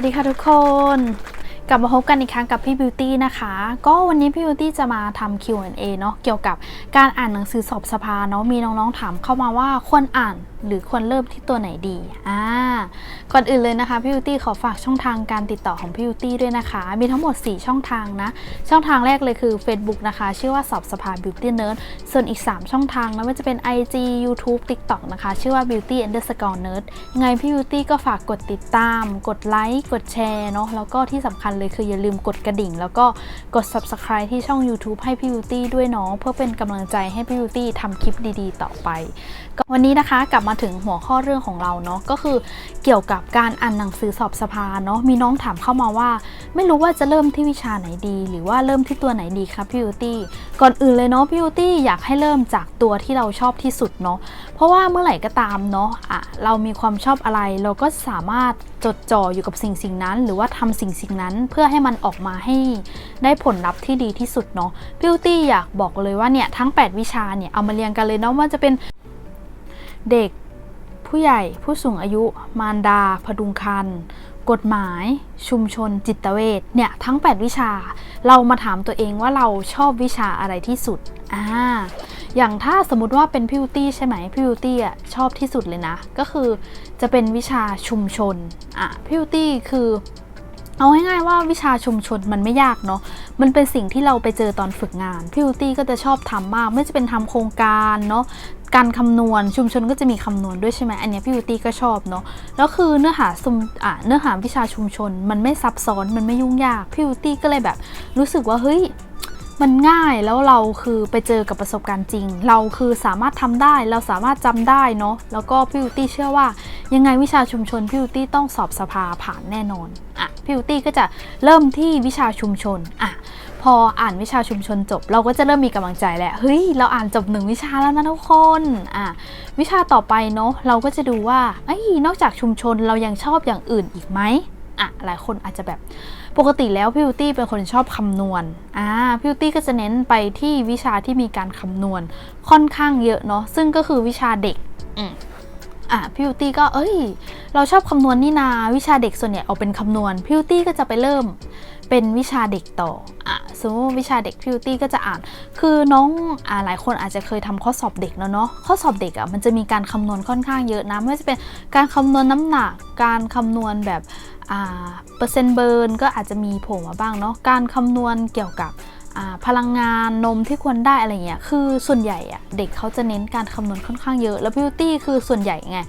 วัสดีค่ะทุกคน กลับมาพบกันอีกครั้งกับพี่บิวตี้นะคะ ก็วันนี้พี่บิวตี้จะมาทำ Q&A เนาะเกี่ยวกับการอ่านหนังสือสอบสภาเนาะมีน้องๆถามเข้ามาว่าควรอ่านหรือควรเริ่มที่ตัวไหนดี อ่า ก่อนอื่นเลยนะคะพี่บิวตี้ขอฝากช่องทางการติดต่อของพี่บิวตี้ด้วยนะคะ มีทั้งหมด 4 ช่องทางนะ ช่องทางแรกเลยคือ Facebook นะคะ ชื่อว่าสอบสภา Beauty Nerd ส่วนอีก 3 ช่องทางนะว่าจะเป็น IG YouTube TikTok นะคะ ชื่อว่า Beauty Underscore Nerd ยังไงพี่ Beauty ก็ฝากกดติดตาม กดไลค์ กดแชร์เนาะ แล้วก็ที่สำคัญเลยคืออย่าลืมกดกระดิ่ง แล้วก็กด Subscribe ที่ช่อง YouTube ให้พี่ Beauty ด้วยเนาะเพื่อเป็นกำลังใจให้พี่ Beauty ทำคลิปดีๆ ต่อไป วันนี้นะคะกลับมาถึงหัวข้อเรื่องของเราเนาะก็คือเกี่ยวกับการอ่านหนังสือสอบสภาเนาะมีน้องถามเข้ามาว่า ไม่รู้ว่าจะเริ่มที่วิชาไหนดี หรือว่าเริ่มที่ตัวไหนดีครับพี่บิวตี้ก่อนอื่นเลยเนาะพี่บิวตี้อยากให้เริ่มจากตัวที่เราชอบที่สุดเนาะเพราะว่าเมื่อไหร่ก็ตามเนาะอะเรามีความชอบอะไรเราก็สามารถจดจ่ออยู่กับสิ่งสิ่งนั้น หรือว่าทำสิ่งสิ่งนั้นเพื่อให้มันออกมาให้ได้ผลลัพธ์ที่ดีที่สุดเนาะพิวตี้อยากบอกเลยว่าเนี่ยทั้ง 8 วิชาเนี่ยเอามาเรียงกันเลยเนาะว่าจะเป็นเด็กผู้ใหญ่ผู้สูงอายุ มารดา พดุงครรภ์กฎหมาย ชุมชน จิตเวชเนี่ยทั้ง 8 วิชา เรามาถามตัวเองว่าเราชอบวิชาอะไรที่สุดอ่าอย่างถ้าสมมติว่าเป็นพิวตี้ใช่ไหมพิวตี้อะชอบที่สุดเลยนะ ก็คือจะเป็นวิชาชุมชนอะพิวตี้คือ เอาง่ายๆว่าวิชาชุมชนมันไม่ยากเนาะ มันเป็นสิ่งที่เราไปเจอตอนฝึกงาน พี่ยูตี้ก็จะชอบทำมาก ไม่ว่าจะเป็นทำโครงการเนาะ การคำนวณชุมชนก็จะมีคำนวณด้วยใช่ไหมอันนี้พี่ยูตี้ก็ชอบเนาะ แล้วคือเนื้อหาซุมอ่าเนื้อหาวิชาชุมชน มันไม่ซับซ้อน มันไม่ยุ่งยาก พี่ยูตี้ก็เลยแบบรู้สึกว่าเฮ้ย มันง่ายแล้วเราคือไปเจอกับประสบการณ์จริง เราคือสามารถทำได้เราสามารถจำได้เนาะแล้วก็พี่อูตี้เชื่อว่า ยังไงวิชาชุมชนพี่อูตี้ต้องสอบสภาผ่านแน่นอนอะพี่อูตี้ก็จะเริ่มที่วิชาชุมชนอะพออ่านวิชาชุมชนจบ เราก็จะเริ่มมีกำลังใจแหล้วเฮ้ยเราอ่านจบหนึ่งวิชาแล้วนะทุกคนอะวิชาต่อไปเนาะเราก็จะดูว่าไอ้นอกจากชุมชนเรายังชอบอย่างอื่นอีกไหมอะหลายคนอาจจะแบบ ปกติแล้วพี่บิวตี้เป็นคนชอบคำนวณอ่าพี่บิวตี้ก็จะเน้นไปที่วิชาที่มีการคำนวณค่อนข้างเยอะเนาะซึ่งก็คือวิชาเด็กอืมอะพี่บิวตี้ก็เอ้ย เราชอบคำนวณนี่นาวิชาเด็กส่วนใหญ่เอาเป็นคำนวณพี่บิวตี้ก็จะไปเริ่มเป็นวิชาเด็กต่ออะสมมติว่าวิชาเด็กพิวตี้ก็จะอ่าน คือน้องอ่าหลายคนอาจจะเคยทำข้อสอบเด็กแล้วเนาะข้อสอบเด็กอะมันจะมีการคำนวณค่อนข้างเยอะนะไม่ว่าจะเป็นการคำนวณน้ำหนัก การคำนวณแบบอ่า เปอร์เซ็นต์เบิร์นก็อาจจะมีโผล่มาบ้างเนาะการคำนวณเกี่ยวกับพลังงานนมที่ควรได้อะไรเงี้ย คือส่วนใหญ่อะเด็กเขาจะเน้นการคำนวณค่อนข้างเยอะ แล้วพิวตี้คือส่วนใหญ่ไง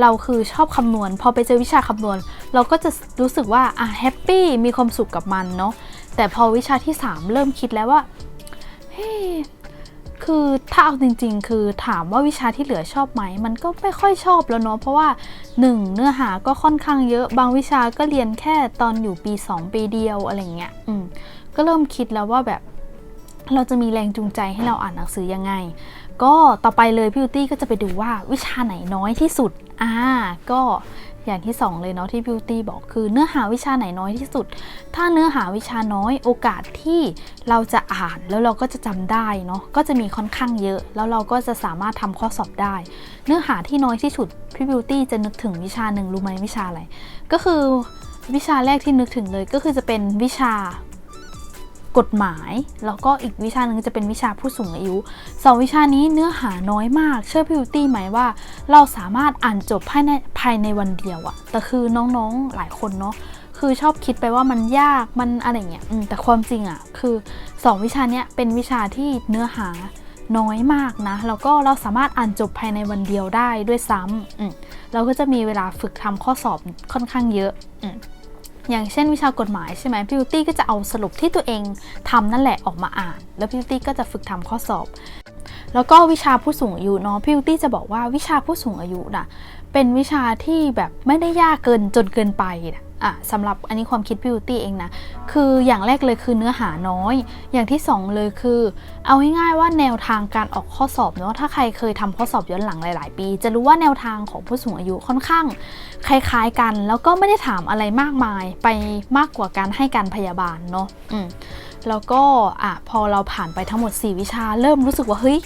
เราคือชอบคำนวณ พอไปเจอวิชาคำนวณ เราก็จะรู้สึกว่าอะแฮปปี้มีความสุขกับมันเนาะ แต่พอวิชาที่ 3 เริ่มคิดแล้วว่า เฮ้ คือถ้าเอาจริง ๆ คือถามว่าวิชาที่เหลือชอบไหม มันก็ไม่ค่อยชอบแล้วเนาะเพราะว่า 1 เนื้อหาก็ค่อนข้างเยอะ บางวิชาก็เรียนแค่ตอนอยู่ปี 2 ปีเดียวอะไรเงี้ยอืมก็เริ่มคิดแล้วว่าแบบ เราจะมีแรงจูงใจให้เราอ่านหนังสือยังไง ก็ต่อไปเลยพี่บิวตี้ก็จะไปดูว่าวิชาไหนน้อยที่สุดอ่าก็ อย่างที่สองเลยเนาะที่บิวตี้บอกคือเนื้อหาวิชาไหนน้อยที่สุด ถ้าเนื้อหาวิชาน้อยโอกาสที่เราจะอ่านแล้วเราก็จะจำได้เนาะก็จะมีค่อนข้างเยอะ แล้วเราก็จะสามารถทำข้อสอบได้ เนื้อหาที่น้อยที่สุดพี่บิวตี้จะนึกถึงวิชาหนึ่งรู้ไหมวิชาอะไรก็คือวิชาแรกที่นึกถึงเลยก็คือจะเป็นวิชา กฎหมาย แล้วก็อีกวิชาหนึ่งจะเป็นวิชาผู้สูงอายุสองวิชานี้เนื้อหาน้อยมาก เชื่อพี่บิวตี้ไหมว่า เราสามารถอ่านจบภายในภายในวันเดียวอะแต่คือน้องๆหลายคนเนาะคือชอบคิดไปว่ามันยากมันอะไรเงี้ยแต่ความจริงอะคือสองวิชาเนี้ยเป็นวิชาที่เนื้อหาน้อยมากนะ แล้วก็เราสามารถอ่านจบภายในวันเดียวได้ด้วยซ้ำเราก็จะมีเวลาฝึกทำข้อสอบค่อนข้างเยอะ อย่างเช่นวิชากฎหมายใช่ไหมพิวตี้ก็จะเอาสรุปที่ตัวเองทำนั่นแหละออกมาอ่าน แล้วพิวตี้ก็จะฝึกทำข้อสอบ แล้วก็วิชาผู้สูงอายุเนาะพิวตี้จะบอกว่าวิชาผู้สูงอายุน่ะเป็นวิชาที่แบบไม่ได้ยากเกินจนเกินไปนะ อะสำหรับอันนี้ความคิดพิวตี้เองนะ คืออย่างแรกเลยคือเนื้อหาน้อย อย่างที่สองเลยคือ เอาง่ายๆว่าแนวทางการออกข้อสอบเนาะถ้าใครเคยทำข้อสอบย้อนหลังหลาย ๆ ปี จะรู้ว่าแนวทางของผู้สูงอายุค่อนข้าง คล้ายๆกัน แล้วก็ไม่ได้ถามอะไรมากมายไปมากกว่าการให้การพยาบาลเนาะอืม แล้วก็อะพอเราผ่านไปทั้งหมด 4 วิชา เริ่มรู้สึกว่าเฮ้ย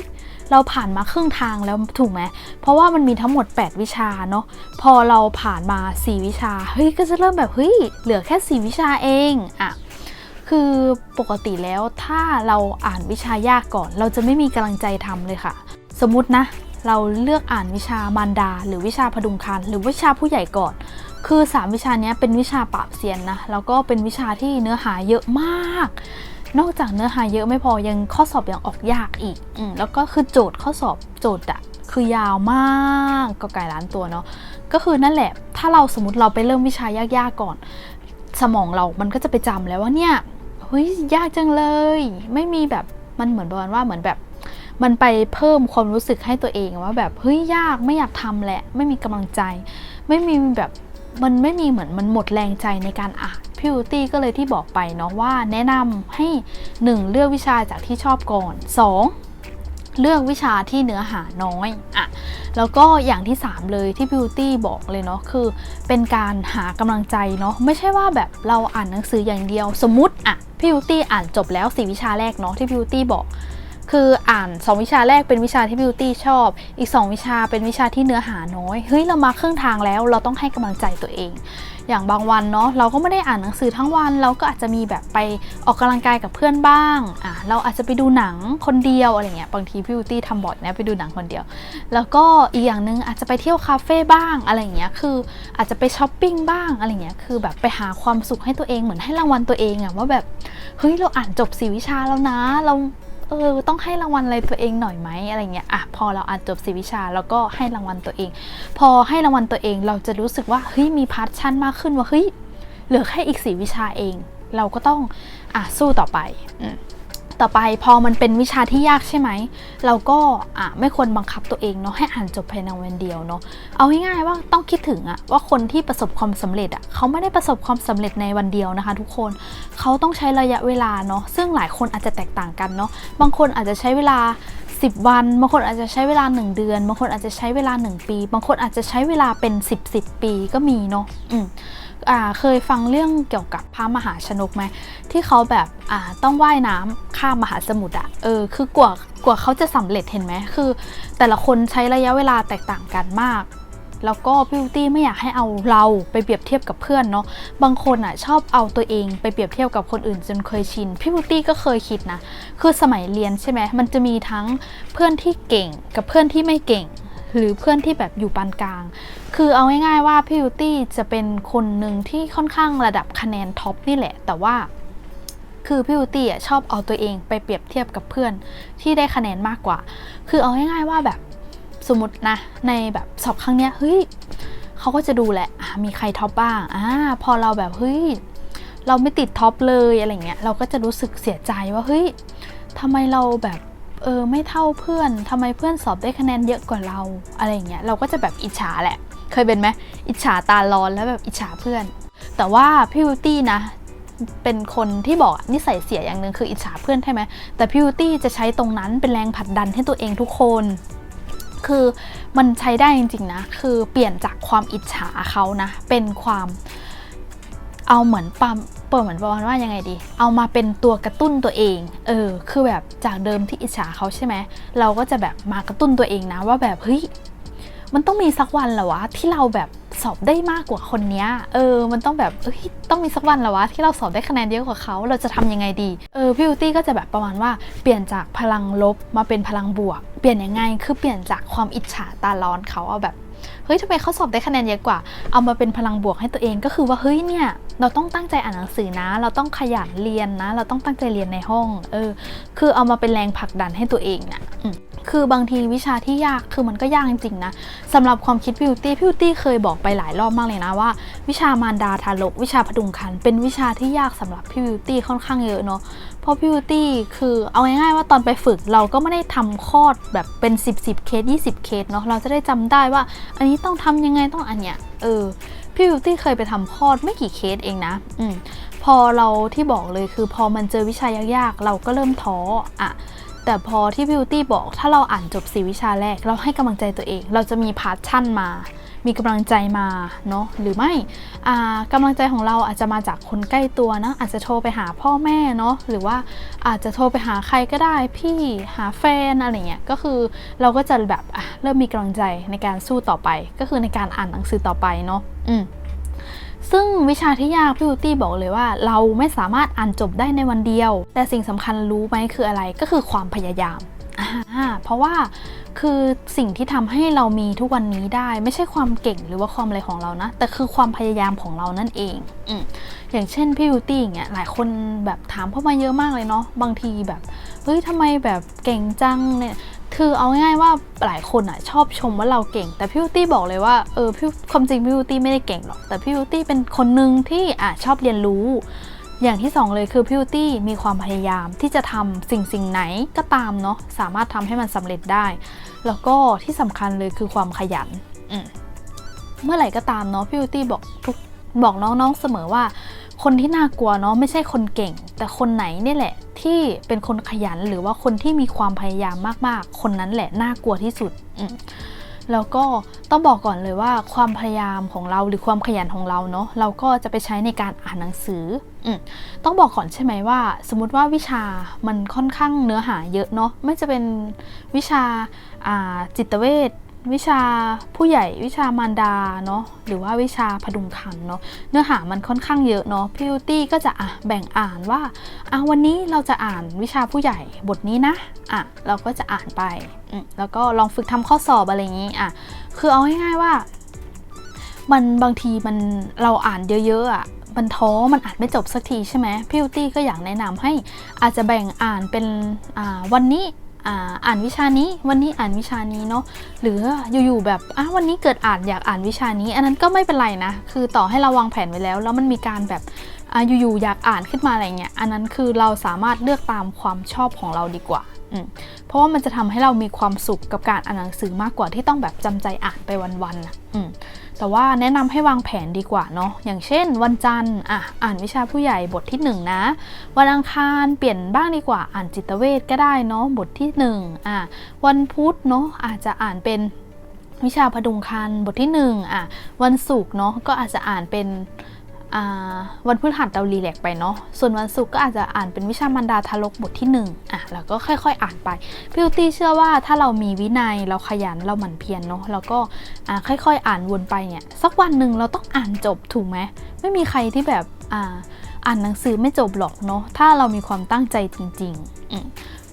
เราผ่านมาครึ่งทางแล้วถูกไหม เพราะว่ามันมีทั้งหมด 8 วิชาเนาะ พอเราผ่านมา 4 วิชา เฮ้ย ก็จะเริ่มแบบเฮ้ย เหลือแค่ 4 วิชาเอง อะ คือปกติแล้วถ้าเราอ่านวิชายากก่อน เราจะไม่มีกำลังใจทำเลยค่ะ สมมตินะ เราเลือกอ่านวิชามารดา หรือวิชาพดุงคันหรือวิชาผู้ใหญ่ก่อน คือ 3 วิชานี้เป็นวิชาปราบเซียนนะ แล้วก็เป็นวิชาที่เนื้อหาเยอะมาก นอกจากเนื้อหาเยอะไม่พอยังข้อสอบยังออกยากอีกอแล้วก็คือโจทย์ข้อสอบโจทย์อะคือยาวมากก็ไก่ล้านตัวเนาะก็คือนั่นแหละ ถ้าเราสมมติเราไปเริ่มวิชายากๆก่อน สมองเรามันก็จะไปจำแล้วว่าเนี่ยเฮ้ยยากจังเลย ไม่มีแบบมันเหมือนประมาณว่าเหมือนแบบมันไปเพิ่มความรู้สึกให้ตัวเองว่าแบบเฮ้ยยากไม่อยากทำแหละ ไม่มีกำลังใจ ไม่มีแบบ มันไม่มีเหมือนมันหมดแรงใจในการอ่านพี่อูตี้ก็เลยที่บอกไปเนาะว่าแนะนำให้ 1. เลือกวิชาจากที่ชอบก่อน 2. เลือกวิชาที่เนื้อหาน้อยอะแล้วก็อย่างที่ 3 เลยที่พิวตี้บอกเลยเนาะคือ เป็นการหากำลังใจเนาะไม่ใช่ว่าแบบเราอ่านหนังสืออย่างเดียวสมมติอะพิวตี้อ่านจบแล้ว 4 วิชาแรกเนาะที่พิวตี้บอก คืออ่าน 2 วิชาแรกเป็นวิชาที่บิวตี้ชอบ อีก 2 วิชาเป็นวิชาที่เนื้อหาน้อย เฮ้ย เรามาครึ่งทางแล้ว เราต้องให้กำลังใจตัวเอง อย่างบางวันเนาะ เราก็ไม่ได้อ่านหนังสือทั้งวัน เราก็อาจจะมีแบบไปออกกำลังกายกับเพื่อนบ้าง อะ เราอาจจะไปดูหนังคนเดียวอะไรเงี้ย บางทีพี่บิวตี้ทำบ่อยนะ ไปดูหนังคนเดียว แล้วก็อีกอย่างหนึ่งอาจจะไปเที่ยวคาเฟ่บ้างอะไรเงี้ย คืออาจจะไปช้อปปิ้งบ้างอะไรเงี้ย คือแบบไปหาความสุขให้ตัวเอง เหมือนให้รางวัลตัวเองอะว่าแบบ เฮ้ย เราอ่านจบสี่วิชาแล้วนะ เรา เออต้องให้รางวัลอะไรตัวเองหน่อยไหมอะไรเงี้ยอะพอเราอ่านจบสีวิชาแล้วก็ให้รางวัลตัวเอง พอให้รางวัลตัวเองเราจะรู้สึกว่าเฮ้ยมีพาร์ทชั่นมากขึ้นว่าเฮ้ยเหลือแค่อีกสีวิชาเอง เราก็ต้องอะสู้ต่อไปอื ต่อไปพอมันเป็นวิชาที่ยากใช่ไหม เราก็อะไม่ควรบังคับตัวเองเนาะให้อ่านจบภายในวันเดียวเนาะเอาง่ายๆว่าต้องคิดถึงอะว่าคนที่ประสบความสำเร็จอะเขาไม่ได้ประสบความสำเร็จในวันเดียวนะคะ ทุกคนเขาต้องใช้ระยะเวลาเนาะซึ่งหลายคนอาจจะแตกต่างกันเนาะบางคนอาจจะใช้เวลา 10 วันบางคนอาจจะใช้เวลา 1 เดือนบางคนอาจจะใช้เวลา 1 ปี บางคนอาจจะใช้เวลาเป็น 10 10 ปีก็มีเนาะอืม เคยฟังเรื่องเกี่ยวกับพระมหาชนกไหมที่เขาแบบอ่าต้องว่ายน้ำข้ามมหาสมุทรอะเออคือกว่ากว่าเขาจะสำเร็จเห็นไหมคือ แต่ละคนใช้ระยะเวลาแตกต่างกันมาก แล้วก็พี่บิวตี้ไม่อยากให้เอาเราไปเปรียบเทียบกับเพื่อนเนาะบางคนอะชอบเอาตัวเองไปเปรียบเทียบกับคนอื่นจนเคยชินพี่บิวตี้ก็เคยคิดนะคือสมัยเรียนใช่ไหมมันจะมีทั้งเพื่อนที่เก่งกับเพื่อนที่ไม่เก่ง หรือเพื่อนที่แบบอยู่ปานกลาง คือเอาง่ายๆว่าพี่บิวตี้จะเป็นคนหนึ่งที่ค่อนข้างระดับคะแนนท็อปนี่แหละ แต่ว่าคือพี่บิวตี้อะชอบเอาตัวเองไปเปรียบเทียบกับเพื่อนที่ได้คะแนนมากกว่า คือเอาง่ายๆว่าแบบสมมตินะในแบบสอบครั้งเนี้ยเฮ้ยเขาก็จะดูแหละอะมีใครท็อปบ้างอ่าพอเราแบบเฮ้ยเราไม่ติดท็อปเลยอะไรเงี้ยเราก็จะรู้สึกเสียใจว่าเฮ้ยทำไมเราแบบ เออไม่เท่าเพื่อนทำไมเพื่อนสอบได้คะแนนเยอะกว่าเราอะไรเงี้ยเราก็จะแบบอิจฉาแหละ เคยเป็นไหมอิจฉาตาร้อนแล้วแบบอิจฉาเพื่อน แต่ว่าพี่วิวตี้นะเป็นคนที่บอกนิสัยเสียอย่างหนึ่งคืออิจฉาเพื่อนใช่ไหมแต่พี่วิวตี้จะใช้ตรงนั้นเป็นแรงผลักดันให้ตัวเองทุกคนคือมันใช้ได้จริงๆนะ คือเปลี่ยนจากความอิจฉาเขานะ เป็นความเอาเหมือนปั๊ม เปิดเหมือนประมาณว่ายังไงดี เอามาเป็นตัวกระตุ้นตัวเอง เออ คือแบบจากเดิมที่อิจฉาเขาใช่ไหม เราก็จะแบบมากระตุ้นตัวเองนะว่าแบบเฮ้ย มันต้องมีสักวันแหละวะที่เราแบบสอบได้มากกว่าคนเนี้ยเออ มันต้องแบบเอ้ย ต้องมีสักวันแหละวะที่เราสอบได้คะแนนเยอะกว่าเขา เราจะทำยังไงดี เออ พี่บิวตี้ก็จะแบบประมาณว่า เปลี่ยนจากพลังลบมาเป็นพลังบวก เปลี่ยนยังไง คือเปลี่ยนจากความอิจฉาตาร้อนเขาเอาแบบ ฮ้ยทำไมเขาสอบได้คะแนนเยอะกว่า เอามาเป็นพลังบวกให้ตัวเองก็คือว่าเฮ้ยเนี่ยเราต้องตั้งใจอ่านหนังสือนะ เราต้องขยันเรียนนะ เราต้องตั้งใจเรียนในห้องเออคือเอามาเป็นแรงผลักดันให้ตัวเองอะ่ะคือบางทีวิชาที่ยากคือมันก็ยากจริงๆนะสำหรับความคิดพิวตี้พิวตี้เคยบอกไปหลายรอบมากเลยนะว่า วิชามารดาทารกวิชาพดุงคันเป็นวิชาที่ยากสำหรับพี่บิวตี้ค่อนข้างเยอะเนาะ เพราะพิวตี้คือเอาง่ายๆว่าตอนไปฝึกเราก็ไม่ได้ทำคอร์สแบบเป็น 10 10เคส20 เคสเนาะเราจะได้จำได้ว่า อันนี้ต้องทำยังไงต้องอันเนี้ยเออพี่บิวตี้เคยไปทำคอร์สไม่กี่เคสเองนะอืมพอเราที่บอกเลยคือพอมันเจอวิชายากๆ เราก็เริ่มท้ออะแต่พอที่บิวตี้บอกถ้าเราอ่านจบสีวิชาแรก เราให้กำลังใจตัวเอง เราจะมีพาร์ทชั่นมา มีกำลังใจมาเนาะหรือไม่อ่ากำลังใจของเราอาจจะมาจากคนใกล้ตัวนะอาจจะโทรไปหาพ่อแม่เนาะหรือว่าอาจจะโทรไปหาใครก็ได้พี่หาแฟนอะไรเงี้ยก็คือเราก็จะแบบอะเริ่มมีกำลังใจในการสู้ต่อไป ก็คือในการอ่านหนังสือต่อไปเนาะอืมซึ่งวิชาที่ยากพี่บิวตี้บอกเลยว่า เราไม่สามารถอ่านจบได้ในวันเดียว แต่สิ่งสำคัญรู้ไหมคืออะไรก็คือความพยายาม อ่าเพราะว่าคือสิ่งที่ทำให้เรามีทุกวันนี้ได้ ไม่ใช่ความเก่งหรือว่าความอะไรของเรานะ แต่คือความพยายามของเรานั่นเองอือย่างเช่นพี่บิวตี้อย่างเงี้ยหลายคนแบบถามเข้ามาเยอะมากเลยเนาะบางทีแบบเฮ้ยทำไมแบบเก่งจังเนี่ยคือเอาง่ายๆว่าหลายคนอะชอบชมว่าเราเก่ง แต่พี่บิวตี้บอกเลยว่าเออพี่ความจริงพี่บิวตี้ไม่ได้เก่งหรอกแต่พี่บิวตี้เป็นคนหนึ่งที่อะชอบเรียนรู้ อย่างที่สองเลยคือพิวตี้มีความพยายามที่จะทำสิ่งสิ่งไหนก็ตามเนาะสามารถทำให้มันสำเร็จได้ แล้วก็ที่สำคัญเลยคือความขยันมเมื่อไหร่ก็ตามเนาะพิวตี้บอกทุกบอกน้องๆเสมอว่า คนที่น่ากลัวเนาะไม่ใช่คนเก่ง แต่คนไหนนี่แหละ ที่เป็นคนขยันหรือว่าคนที่มีความพยายามมากๆ คนนั้นแหละน่ากลัวที่สุดอื แล้วก็ต้องบอกก่อนเลยว่าความพยายามของเราหรือความขยันของเราเนาะเราก็จะไปใช้ในการอ่านหนังสืออืต้องบอกก่อนใช่ไหมว่า สมมติว่าวิชามันค่อนข้างเนื้อหาเยอะเนาะไม่จะเป็นวิชาาจิตเวช วิชาผู้ใหญ่วิชามารดาเนาะหรือว่าวิชาพดุงครรภ์เนาะเนื้อหามันค่อนข้างเยอะเนาะพี่ยูตี้ก็จะอะแบ่งอ่านว่าอะวันนี้เราจะอ่านวิชาผู้ใหญ่บทนี้นะอะเราก็จะอ่านไปอืมแล้วก็ลองฝึกทำข้อสอบอะไรอย่างนี้อะคือเอาง่ายๆว่า มันบางทีมันเราอ่านเยอะๆอะมันท้อมันอ่านไม่จบสักทีใช่ไหมพี่ยูตี้ก็อยากแนะนำให้อาจจะแบ่งอ่านเป็นอ่าวันนี้ อ่าอ่านวิชานี้วันนี้อ่านวิชานี้เนาะหรืออยู่ๆแบบอะวันนี้เกิดอ่านอยากอ่านวิชานี้ อันนั้นก็ไม่เป็นไรนะ คือต่อให้เราวางแผนไว้แล้ว แล้วมันมีการแบบอะอยู่ๆอยากอ่านขึ้นมาอะไรเงี้ยอันนั้นคือเราสามารถเลือกตามความชอบของเราดีกว่า เพราะว่ามันจะทำให้เรามีความสุขกับการอ่านหนังสือมากกว่าที่ต้องแบบจำใจอ่านไปวันๆนะอืมแต่ว่าแนะนำให้วางแผนดีกว่าเนาะอย่างเช่น วันจันทร์อะอ่านวิชาผู้ใหญ่บทที่หนึ่งนะ วันอังคารเปลี่ยนบ้างดีกว่าอ่านจิตเวชก็ได้เนาะบทที่หนึ่งอะวันพุธเนาะอาจจะอ่านเป็นวิชาพดุงคันบทที่1อะวันศุกร์เนาะก็อาจจะอ่านเป็น วันพฤหัสเรารีแลกไปเนาะ ส่วนวันศุกร์ก็อาจจะอ่านเป็นวิชามันดาทารกบทที่1อะแล้วก็ค่อยๆ อ่านไปพี่อุตี้เชื่อว่าถ้าเรามีวินัยเราขยันเราหมั่นเพียรเนาะแล้วก็อ่าค่อยๆ อ่านวนไปเนี่ยสักวันหนึ่งเราต้องอ่านจบถูกไหมไม่มีใครที่แบบอ่าอ่านหนังสือไม่จบหรอกเนาะถ้าเรามีความตั้งใจจริงๆอืม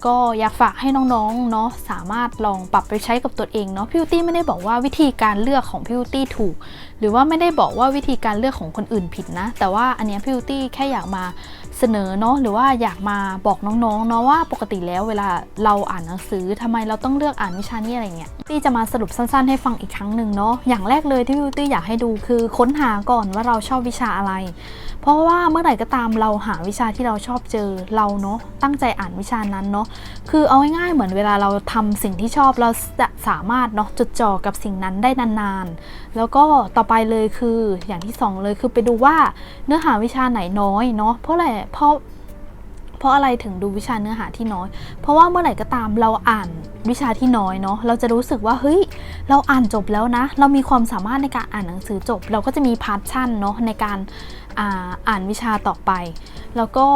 ก็อยากฝากให้น้องๆเนาะสามารถลองปรับไปใช้กับตัวเองเนาะพิวตี้ไม่ได้บอกว่าวิธีการเลือกของพิวตี้ถูก หรือว่าไม่ได้บอกว่าวิธีการเลือกของคนอื่นผิดนะ แต่ว่าอันนี้พิวตี้แค่อยากมาเสนอเนาะหรือว่าอยากมาบอกน้องๆเนาะว่าปกติแล้วเวลาเราอ่านหนังสือทำไมเราต้องเลือกอ่านวิชานี้อะไรเงี้ยตี้จะมาสรุปสั้นๆให้ฟังอีกครั้งหนึ่งเนาะอย่างแรกเลยที่พิวตี้อยากให้ดูคือค้นหาก่อนว่าเราชอบวิชาอะไรเพราะว่าเมื่อไหร่ก็ตามเราหาวิชาที่เราชอบเจอเราเนาะตั้งใจอ่านวิชานั้นเนาะคือเอาง่ายๆเหมือนเวลาเราทำสิ่งที่ชอบเราจะสามารถเนาะจดจ่อกับสิ่งนั้นได้นานๆ แล้วก็ต่อไปเลยคืออย่างที่สองเลยคือไปดูว่าเนื้อหาวิชาไหนน้อยเนาะเพราะอะไรเพราะเพราะอะไรถึงดูวิชาเนื้อหาที่น้อย เพราะว่าเมื่อไหร่ก็ตามเราอ่านวิชาที่น้อยเนาะ เราจะรู้สึกว่าเฮ้ย เราอ่านจบแล้วนะ เรามีความสามารถในการอ่านหนังสือจบ เราก็จะมีพาร์ทชั่นเนาะในการ อ่าอ่านวิชาต่อไป แล้วก็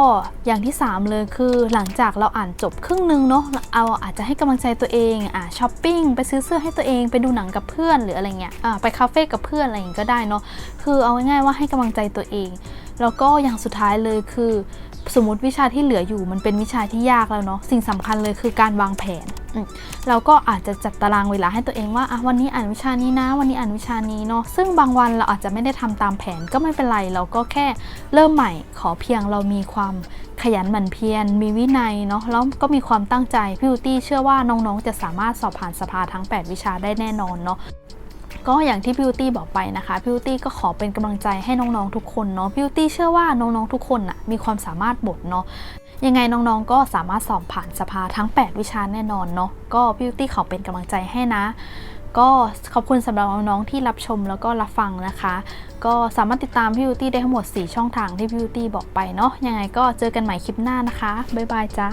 อย่างที่ 3 เลยคือหลังจากเราอ่านจบครึ่งหนึงเนาะเอาอาจจะให้กำลังใจตัวเองอ่าช้อปปิ้งไปซื้อเสื้อให้ตัวเองไปดูหนังกับเพื่อนหรืออะไรเงี้ยอ่าไปคาเฟ่กับเพื่อนอะไรอย่างงี้ก็ได้เนาะคือเอาง่ายๆว่าให้กำลังใจตัวเอง แล้วก็อย่างสุดท้ายเลยคือ สมมติวิชาที่เหลืออยู่มันเป็นวิชาที่ยากแล้วเนาะสิ่งสำคัญเลยคือการวางแผนอืมเราก็อาจจะจัดตารางเวลาให้ตัวเองว่าอะวันนี้อ่านวิชานี้นะ วันนี้อ่านวิชานี้เนาะซึ่งบางวันเราอาจจะไม่ได้ทำตามแผนก็ไม่เป็นไร เราก็แค่เริ่มใหม่ขอเพียงเรามีความขยันหมั่นเพียรมีวินัยเนาะแล้วก็มีความตั้งใจพี่อูตี้เชื่อว่าน้องๆ จะสามารถสอบผ่านสภาทั้ง 8 วิชาได้แน่นอนเนาะ ก็อย่างที่พิวตี้บอกไปนะคะพิวตี้ก็ขอเป็นกำลังใจให้น้องๆทุกคนเนาะพิวตี้เชื่อว่าน้องๆทุกคนน่ะมีความสามารถบทเนาะยังไงน้องๆก็สามารถสอบผ่านสภาทั้ง 8 วิชาแน่นอนเนาะก็พิวตี้ขอเป็นกำลังใจให้นะ ก็ขอบคุณสำหรับน้องๆที่รับชมแล้วก็รับฟังนะคะ ก็สามารถติดตามพิวตี้ได้ทั้งหมด 4 ช่องทางที่พิวตี้บอกไปเนาะยังไงก็เจอกันใหม่คลิปหน้านะคะบ๊ายบายจ้า